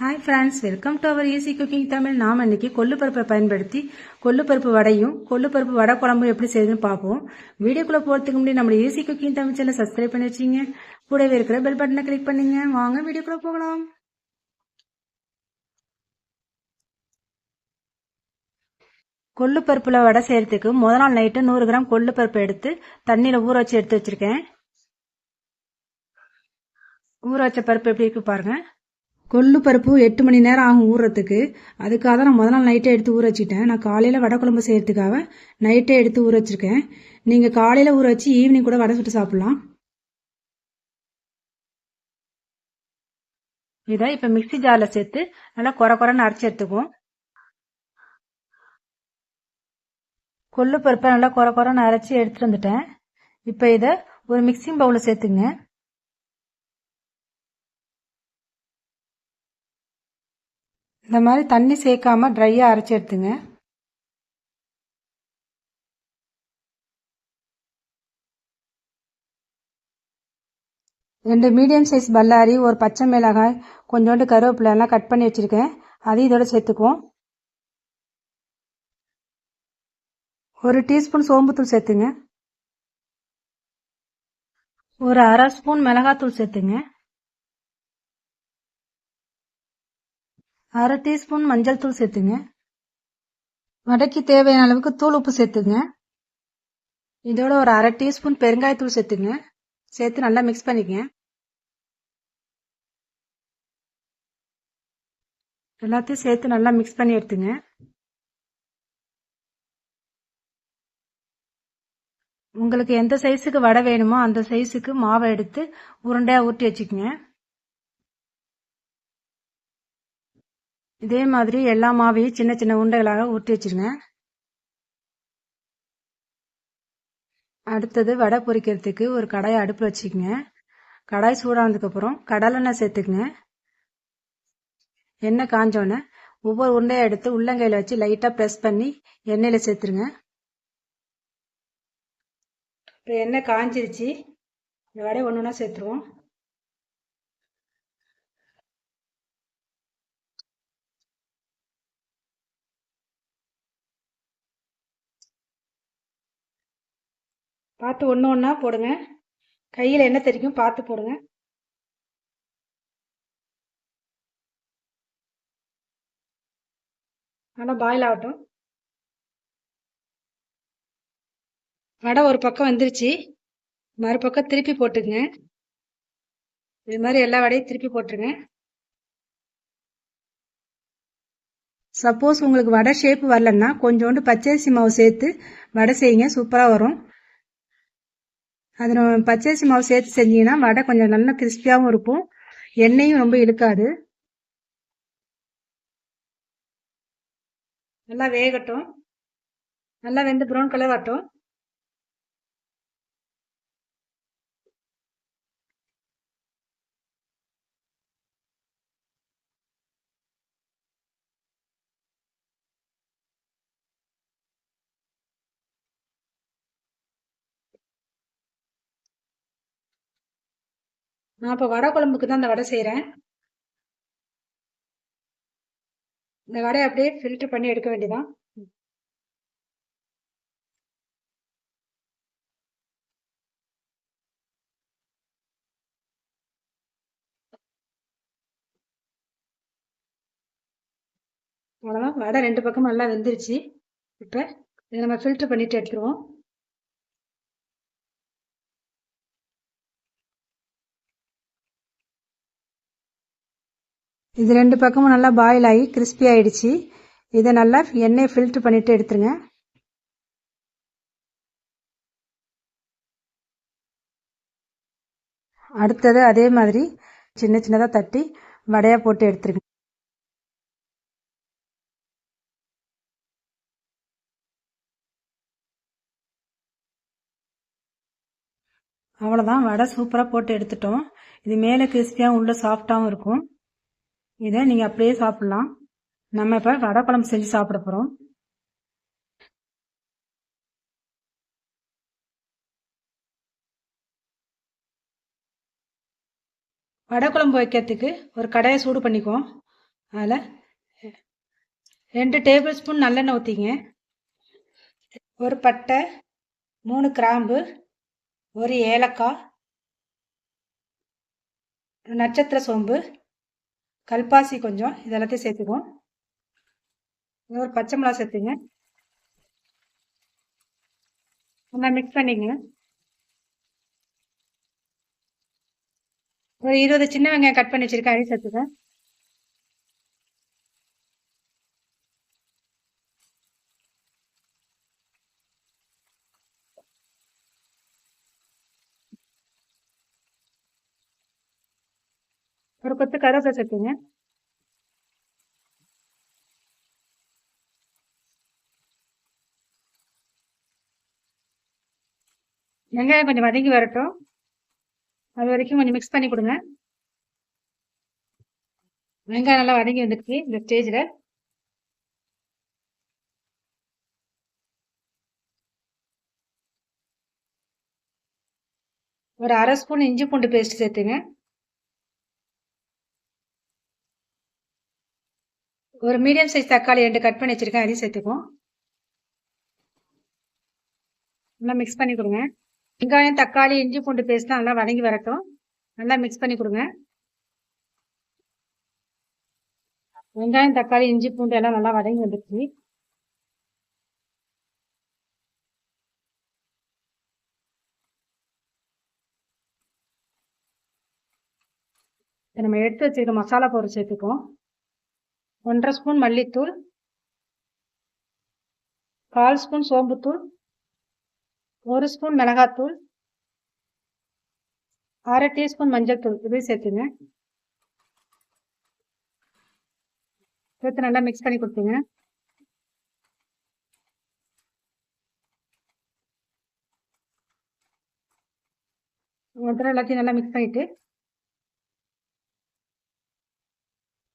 Hi friends welcome to our easy cooking Tamil நாம் இன்றைக்கி கொல்லுப்பருப்பை பயன்படுத்தி கொல்லுப்பருப்பு வடையும் கொல்லுப்பருப்பு வடை குழம்பும் எப்படி செய்யுதுன்னு பார்ப்போம். வீடியோக்குள்ளே போகிறதுக்கு முன்னாடி நம்ம easy cooking Tamil channel subscribe பண்ணி வச்சிங்க. கூடவே இருக்கிற பெல் பட்டனை கிளிக் பண்ணுங்க. வாங்க வீடியோக்குள்ளே போகலாம். கொள்ளு பருப்பில் வடை செய்கிறதுக்கு முத நாள் நைட்டு நூறு கிராம் கொள்ளு பருப்பு எடுத்து தண்ணியில் ஊற வச்சு எடுத்து வச்சிருக்கேன். ஊற வச்ச பருப்பு எப்படி இருக்கு பாருங்கள் கொள்ளு பருப்பு எட்டு மணி நேரம் ஆகும் ஊறுறதுக்கு அதுக்காக தான் நான் முத நாள் நைட்டே எடுத்து ஊற வச்சுட்டேன். நான் காலையில் வடை குழம்பு செய்கிறதுக்காக நைட்டே எடுத்து ஊற வச்சுருக்கேன். நீங்கள் காலையில் ஊற வச்சு ஈவினிங் கூட வடை சுட்டு சாப்பிட்லாம். இதை இப்போ மிக்சி ஜாரில் சேர்த்து நல்லா குறை குறைன்னு அரைச்சி எடுத்துக்குவோம். கொள்ளு பருப்பை நல்லா குறை குறைன்னு அரைச்சி எடுத்துகிட்டு வந்துட்டேன். இப்போ இதை ஒரு மிக்சிங் பவுலில் சேர்த்துங்க இந்த மாதிரி தண்ணி சேர்க்காமல் ட்ரையாக அரைச்சி எடுத்துங்க. ரெண்டு மீடியம் சைஸ் பல்லாரி ஒரு பச்சை மிளகாய் கொஞ்சோண்டு கருவேப்பிலெல்லாம் கட் பண்ணி வச்சுருக்கேன். அதையும் இதோட சேர்த்துக்குவோம். ஒரு டீஸ்பூன் சோம்புத்தூள் சேர்த்துங்க. ஒரு அரை ஸ்பூன் மிளகாத்தூள் சேர்த்துங்க. அரை டீஸ்பூன் மஞ்சள் தூள் சேர்த்துங்க. வடைக்கு தேவையான அளவுக்கு தூள் உப்பு சேர்த்துங்க. இதோட ஒரு அரை டீஸ்பூன் பெருங்காயத்தூள் சேர்த்துங்க. சேர்த்து நல்லா மிக்ஸ் பண்ணிக்கங்க எல்லாத்தையும் சேர்த்து நல்லா மிக்ஸ் பண்ணி எடுத்துங்க. உங்களுக்கு எந்த சைஸுக்கு வடை வேணுமோ அந்த சைஸுக்கு மாவை எடுத்து உருண்டையாக ஊட்டி வச்சுக்கோங்க. இதே மாதிரி எல்லா மாவையும் சின்ன சின்ன உண்டைகளாக ஊற்றி வச்சிருங்க. அடுத்தது வடை பொரிக்கிறதுக்கு ஒரு கடாயை அடுப்பில் வச்சுக்கோங்க. கடாய் சூடானதுக்கப்புறம் கடலெண்ணெய் சேர்த்துக்குங்க. எண்ணெய் காஞ்சோன்னே ஒவ்வொரு உருண்டையை எடுத்து உள்ளங்கையில் வச்சு லைட்டாக ப்ரெஸ் பண்ணி எண்ணெயில் சேர்த்துருங்க. இப்போ எண்ணெய் காஞ்சிருச்சு. இந்த வடையை ஒன்று ஒன்றா சேர்த்துருவோம். பார்த்து ஒன்று ஒன்றா போடுங்க. கையில் என்ன தெரிக்கும் பார்த்து போடுங்க. நல்லா பாயில் ஆகட்டும். வடை ஒரு பக்கம் வந்துருச்சு. மறுபக்கம் திருப்பி போட்டுக்குங்க. இது மாதிரி எல்லா வடையும் திருப்பி போட்டுருங்க. சப்போஸ் உங்களுக்கு வடை ஷேப் வரலன்னா கொஞ்சோண்டு பச்சரிசி மாவு சேர்த்து வடை செய்யுங்க. சூப்பராக வரும். அதில் பச்சரிசி மாவு சேர்த்து செஞ்சீங்கன்னா வடை கொஞ்சம் நல்லா கிறிஸ்பியாகவும் இருக்கும். எண்ணெயும் ரொம்ப இழுக்காது. நல்லா வேகட்டும். நல்லா வெந்து ப்ரௌன் கலர் வரட்டும் நான் இப்போ வடை குழம்புக்கு தான் இந்த வடை செய்கிறேன் இந்த வடையை அப்படியே ஃபில்டர் பண்ணி எடுக்க வேண்டியதான் அவ்வளோதான் வடை ரெண்டு பக்கமும் நல்லா வெந்துருச்சு. இப்போ இதை நம்ம ஃபில்டர் பண்ணிட்டு எடுத்துருவோம். இது ரெண்டு பக்கமும் நல்லா பாயில் ஆகி கிறிஸ்பி ஆகிடுச்சு இதை நல்லா எண்ணெயை ஃபில்ட்ரு பண்ணிவிட்டு எடுத்துருங்க. அடுத்தது அதே மாதிரி சின்ன சின்னதாக தட்டி வடையாக போட்டு எடுத்துருங்க. அவ்வளோதான் வடை சூப்பராக போட்டு எடுத்துட்டோம். இது மேலே கிறிஸ்பியாகவும் உள்ளே சாஃப்டாகவும் இருக்கும். இதை நீங்கள் அப்படியே சாப்பிட்லாம். நம்ம இப்போ வடை குழம்பு செஞ்சு சாப்பிட போகிறோம் வடை குழம்பு வைக்கிறதுக்கு ஒரு கடையை சூடு பண்ணிக்குவோம். அதில் ரெண்டு டேபிள் ஸ்பூன் நல்லெண்ணெய் ஊற்றிங்க ஒரு பட்டை மூணு கிராம்பு ஒரு ஏலக்காய் நட்சத்திர சோம்பு கல்பாசி கொஞ்சம் இதெல்லாத்தையும் சேர்த்துக்குவோம். ஒரு பச்சை மிளகா சேர்த்துங்க. நல்லா மிக்ஸ் பண்ணிக்கங்க. ஒரு இருபது சின்ன வெங்காயம் கட் பண்ணி வச்சிருக்கேன் அதையும் சேர்த்துக்கேன் ஒரு கொத்து கருவேப்பிலை சேர்த்துங்க வெங்காயம் கொஞ்சம் வதங்கி வரட்டும். அது வரைக்கும் கொஞ்சம் மிக்ஸ் பண்ணி கொடுங்க. வெங்காயம் நல்லா வதங்கி வந்துருக்கு இந்த ஸ்டேஜில் ஒரு அரை ஸ்பூன் இஞ்சி பூண்டு பேஸ்ட் சேர்த்துங்க. ஒரு மீடியம் சைஸ் தக்காளி ரெண்டு கட் பண்ணி வச்சிருக்கேன். அதையும் சேர்த்துக்குவோம். நல்லா மிக்ஸ் பண்ணி கொடுங்க. வெங்காயம் தக்காளி இஞ்சி பூண்டு பேஸ்ட்லாம் நல்லா வதங்கி வரட்டும். நல்லா மிக்ஸ் பண்ணி கொடுங்க. வெங்காயம் தக்காளி இஞ்சி பூண்டு எல்லாம் நல்லா வதங்கி வந்துச்சு நம்ம எடுத்து வச்சிருக்க மசாலா பவுடர் சேர்த்துக்குவோம். ஒன்றரை ஸ்பூன் மல்லித்தூள் கால் ஸ்பூன் சோம்புத்தூள் ஒரு ஸ்பூன் மிளகாத்தூள் அரை டீஸ்பூன் மஞ்சள் தூள். இதையும் சேர்த்துங்க. சேர்த்து நல்லா மிக்ஸ் பண்ணி கொடுத்துங்க எல்லாத்தையும் நல்லா மிக்ஸ் பண்ணிட்டு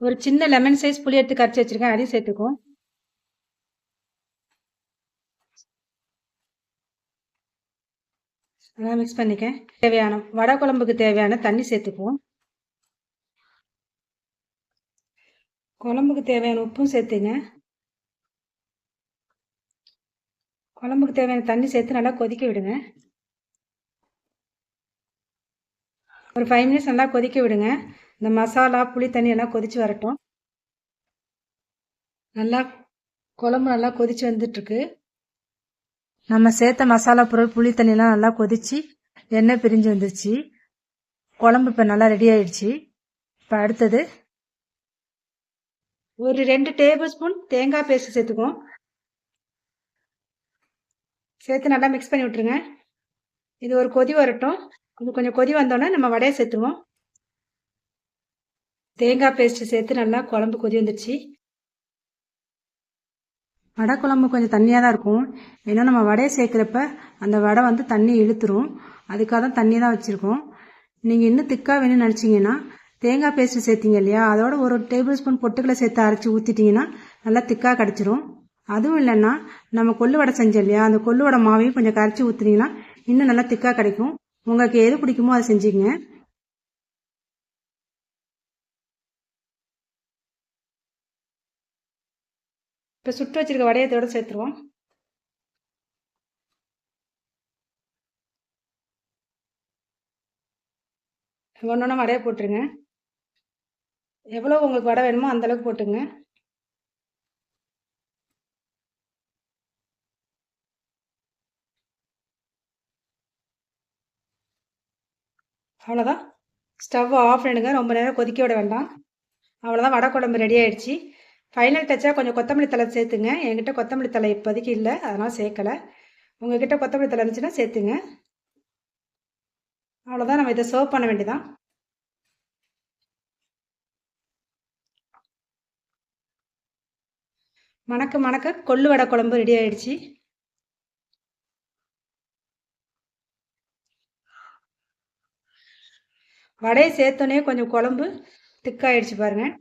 ஒரு சின்ன லெமன் சைஸ் புளி எடுத்து கரைச்சி வச்சிருக்கேன் அதையும் சேர்த்துக்கும் நல்லா மிக்ஸ் பண்ணிக்கேன் தேவையான வடை குழம்புக்கு தேவையான தண்ணி சேர்த்துக்குவோம். குழம்புக்கு தேவையான உப்பும் சேர்த்துங்க. குழம்புக்கு தேவையான தண்ணி சேர்த்து நல்லா கொதிக்க விடுங்க. ஒரு ஃபைவ் மினிட்ஸ் நல்லா கொதிக்க விடுங்க. இந்த மசாலா புளி தண்ணி எல்லாம் கொதித்து வரட்டும். நல்லா குழம்பு நல்லா கொதித்து வந்துட்டுருக்கு. நம்ம சேர்த்த மசாலா பொருள் புளி தண்ணிலாம் நல்லா கொதிச்சு எண்ணெய் பிரிஞ்சு வந்துருச்சு. குழம்பு இப்போ நல்லா ரெடி ஆயிடுச்சு. இப்போ அடுத்தது ஒரு ரெண்டு டேபிள் ஸ்பூன் தேங்காய் பேஸ்ட் சேர்த்துக்குவோம். சேர்த்து நல்லா மிக்ஸ் பண்ணி விட்டுருங்க. இது ஒரு கொதி வரட்டும். இது கொஞ்சம் கொதி வந்தோடனே நம்ம வடையை சேர்த்துவோம் தேங்காய் பேஸ்ட்டு சேர்த்து நல்லா குழம்பு கொதி வந்துடுச்சு வடை குழம்பு கொஞ்சம் தண்ணியாக தான் இருக்கும். ஏன்னா நம்ம வடையை சேர்க்குறப்ப அந்த வடை வந்து தண்ணி இழுத்துரும். அதுக்காக தான் தண்ணி தான் வச்சுருக்கோம். நீங்கள் இன்னும் திக்காக வேணும்னு நினச்சிங்கன்னா தேங்காய் பேஸ்ட்டு சேர்த்திங்க இல்லையா? அதோட ஒரு டேபிள் ஸ்பூன் பொட்டுக்களை சேர்த்து அரைச்சி ஊற்றிட்டிங்கன்னா நல்லா திக்காக கிடச்சிரும். அதுவும் இல்லைன்னா நம்ம கொள்ளு வடை செஞ்சோம் இல்லையா? அந்த கொள்ளு வடை மாவையும் கொஞ்சம் கரைச்சி ஊற்றுனீங்கன்னா இன்னும் நல்லா திக்காக கிடைக்கும். உங்களுக்கு எது பிடிக்குமோ அதை செஞ்சுங்க இப்போ சுட்டு வச்சிருக்க வடையத்தோடு சேர்த்துருவோம். ஒன்று ஒன்றா வடையை போட்டுருங்க. எவ்வளோ உங்களுக்கு வடை வேணுமோ அந்தளவுக்கு போட்டுங்க. அவ்வளோதான் ஸ்டவ் ஆஃப் பண்ணிடுங்க. ரொம்ப நேரம் கொதிக்க விட வேண்டாம். அவ்வளோதான் வடை குழம்பு ரெடி ஆயிடுச்சு. ஃபைனல் டச்சாக கொஞ்சம் கொத்தமல்லி தலை சேர்த்துங்க. என்கிட்ட கொத்தமல்லி தலை இப்போதைக்கு இல்லை அதனால் சேர்க்கலை. உங்ககிட்ட கொத்தமல்லி தலை இருந்துச்சுன்னா சேர்த்துங்க. அவ்வளோதான் நம்ம இதை சர்வ் பண்ண வேண்டியதான் மணக்க மணக்க கொள்ளு வடை குழம்பு ரெடி ஆயிடுச்சு. வடையை சேர்த்தோன்னே கொஞ்சம் குழம்பு திக்காயிடுச்சு பாருங்கள்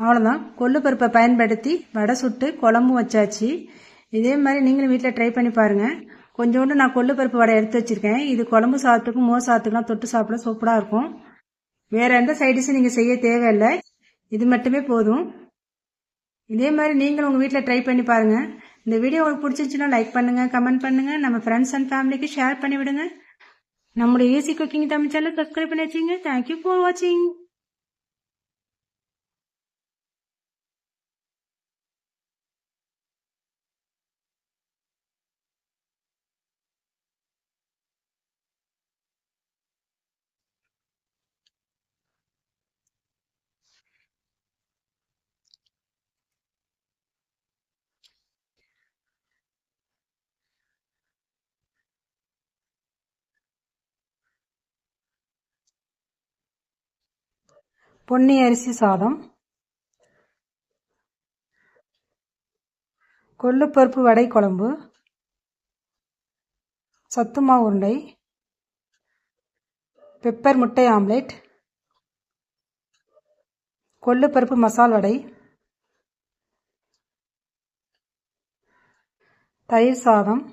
அவ்வளோதான் கொள்ளு பருப்பை பயன்படுத்தி வடை சுட்டு குழம்பும் வச்சாச்சு. இதே மாதிரி நீங்களும் வீட்டில் ட்ரை பண்ணி பாருங்கள் கொஞ்சோண்டு நான் கொள்ளு பருப்பு வடை எடுத்து வச்சுருக்கேன். இது குழம்பு சாதத்துக்கும் மோ சாதத்துக்குலாம் தொட்டு சாப்பிட சூப்பராக இருக்கும். வேறு எந்த சைடிஷும் நீங்கள் செய்ய தேவையில்லை. இது மட்டுமே போதும். இதே மாதிரி நீங்களும் உங்கள் வீட்டில் ட்ரை பண்ணி பாருங்கள் இந்த வீடியோ உங்களுக்கு பிடிச்சிருச்சுன்னா லைக் பண்ணுங்கள் கமெண்ட் பண்ணுங்கள் நம்ம ஃப்ரெண்ட்ஸ் அண்ட் ஃபேமிலிக்கு ஷேர் பண்ணி விடுங்க நம்முடைய easy cooking Tamil channel subscribe பண்ணி வச்சுங்க. தேங்க்யூ ஃபார் வாட்சிங் பொன்னி அரிசி சாதம் கொள்ளுப்பருப்பு வடை குழம்பு சத்துமா உருண்டை பெப்பர் முட்டை ஆம்லெட் கொள்ளுப்பருப்பு மசால் வடை தயிர் சாதம்.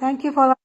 Thank you for